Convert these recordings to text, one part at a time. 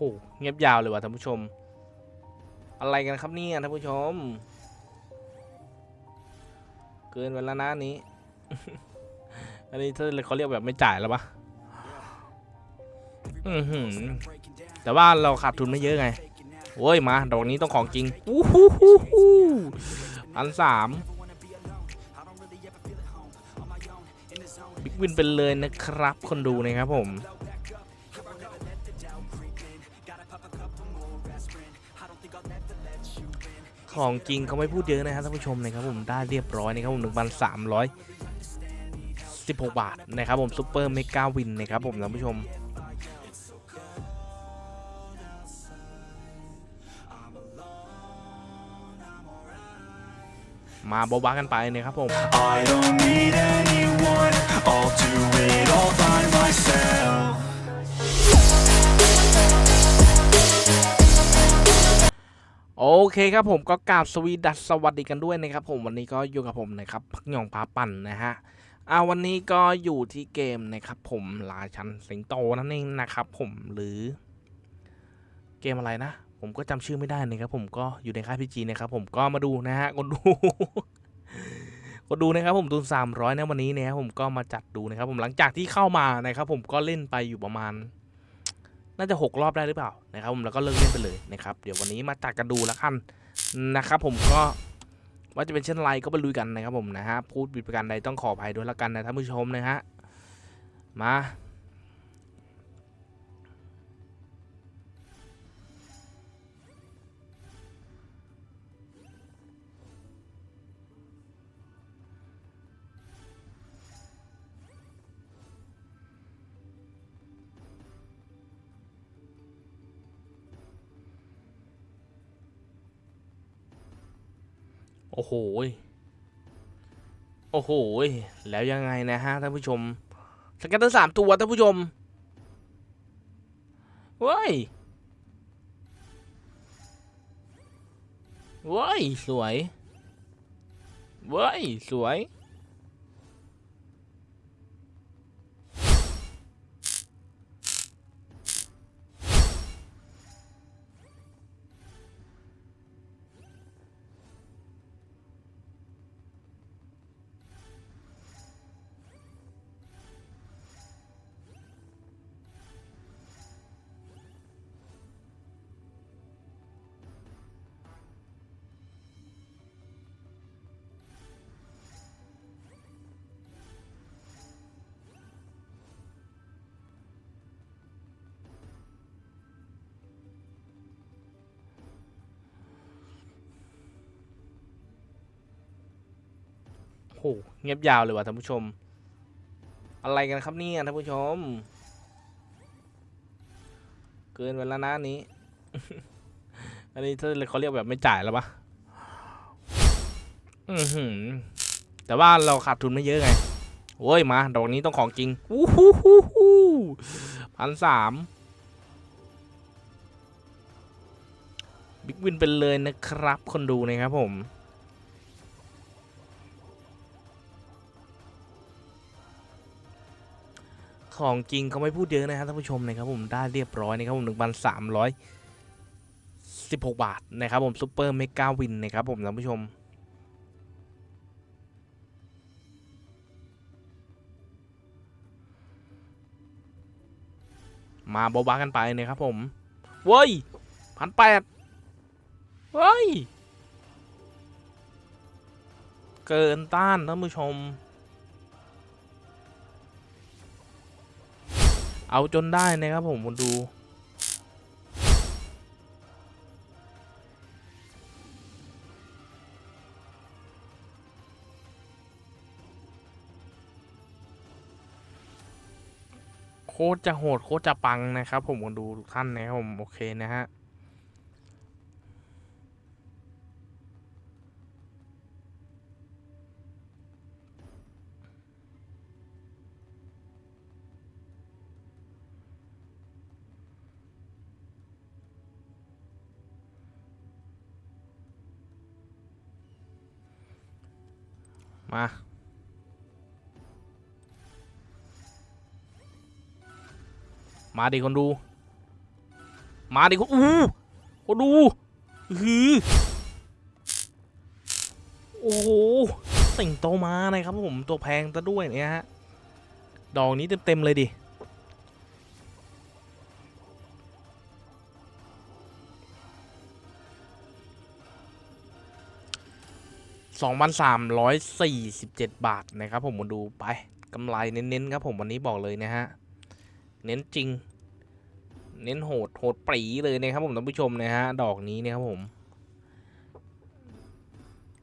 หเงียบยาวเลยว่ะท่านผู้ชม อะไรกันครับเนี่ยท่านผู้ชม เกินไปแล้วนะนี้ อันนี้ถ้าเขาเรียกแบบไม่จ่ายแล้วปะอือหือแต่ว่าเราขาดทุนไม่เยอะไงโอ้ยมาดอกนี้ต้องของจริงอู้หูหูหูพันสามบิ๊กวินเป็นเลยนะครับคนดูนะครับผม ของจริงเขาไม่พูดเยอะนะครับท่านผู้ชมนะครับผมได้เรียบร้อยนะครับผมหนึ่งพันสามร้อยสิบหกบาทนะครับผมซุปเปอร์เมกาวินนะครับผมท่านผู้ชมมาโบบากันไปนะครับผม I don't need anyone, I'll do it all by myself. เคครับผมก็กราบสวีดัสสวัสดีกันด้วยนะครับผมวันนี้ก็อยู่กับผมนะครับพักยองพาปั่นนะฮะอ่าวันนี้ก็อยู่ที่เกมนะครับผมราชันสิงโตนั่นเองนะครับผมหรือ เกมอะไรนะ ผมก็จำชื่อไม่ได้นะครับผมก็อยู่ในค่ายพีจีนะครับผมก็มาดูนะฮะคนดูคนดูนะครับผมทุน300นะวันนี้นะครับผมก็มาจัดดูนะครับผมหลังจากที่เข้ามานะครับผมก็เล่นไปอยู่ประมาณ น่าจะ 6 รอบได้หรือเปล่านะครับผมแล้วก็เลิกเล่นไปเลยนะครับเดี๋ยววันนี้มาจัดกันดูแล้วกันนะครับผมก็ว่าจะเป็นเช่นไรก็ไปลุยกันนะครับผมนะฮะพูดบิดประการใดต้องขออภัยด้วยละกันนะท่านผู้ชมนะฮะมา อ้โห โอ้โห แล้วยังไงนะฮะท่านผู้ชม สแกตเตอร์สามตัวท่านผู้ชมเว้ยเว้ยสวยเว้ยสวย โหเงียบยาวเลยว่ะท่านผู้ชม อะไรกันครับเนี่ยท่านผู้ชม เกินไปแล้วนะนี้ อันนี้ถ้าเขาเรียกแบบไม่จ่ายแล้วปะอือหือแต่ว่าเราขาดทุนไม่เยอะไงโอ้ยมา ดอกนี้ต้องของจริงอู้หูหูหูพันสามบิ๊กวินเป็นเลยนะครับ คนดูนะครับผม ของจริงเขาไม่พูดเยอะนะครับท่านผู้ชมนะครับผมได้เรียบร้อยนะครับผมหนึ่งพันสามร้อยสิบหกบาทนะครับผมซุปเปอร์เมกาวินนะครับผมท่านผู้ชมมาโบบากันไปนะครับผม เว้ยพันแปดเว้ย เกินต้านท่านผู้ชม เอาจนได้นะครับผมคุณดูโคตรจะโหดโคตรจะปังนะครับผมคนดูทุกท่านนะครับผมโอเคนะฮะ มามาดิคนดู มาดิคนอู้คนดูฮือโอ้โหสิงโตมานะครับผมตัวแพงซะด้วยเนี่ยฮะ ดอกนี้เต็มๆเลยดิ สองพันสามร้อยสี่สิบเจ็ดบาทนะครับผมมาดูไปกำไรเน้นๆครับผมวันนี้บอกเลยนะฮะ เน้นจริง เน้นโหดโหดปรีเลยนะครับผมท่านผู้ชมนะฮะ ดอกนี้เนี่ยครับผม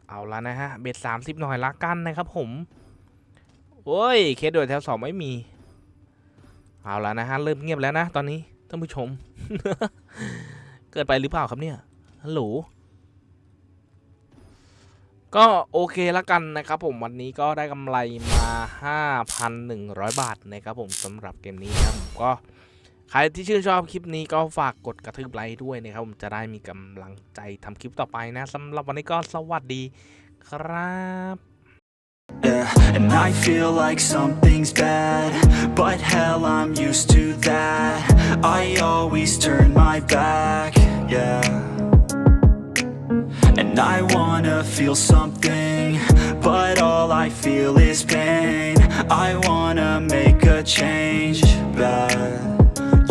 เอาละนะฮะ เบ็ดสามสิบหน่อยละกันนะครับผมโอ้ย เคสโดยแถวสองไม่มี เอาละนะฮะ เริ่มเงียบแล้วนะ ตอนนี้ท่านผู้ชม เกิดไปหรือเปล่าครับเนี่ยฮัลโหล ก็โอเคละกันนะครับผมวันนี้ก็ได้กำไรมา 5,100 บาทนะครับผมสำหรับเกมนี้ครับผมก็ใครที่ชื่นชอบคลิปนี้ก็ฝากกดกระทืบไลค์ด้วยนะครับผมจะได้มีกำลังใจทำคลิปต่อไปนะสำหรับวันนี้ก็สวัสดีครับ Yeah, and I feel like something's bad, but hell, I'm used to that. I always turn my back, yeah. And I wanna feel something, but all I feel is pain. I wanna make a change, bad.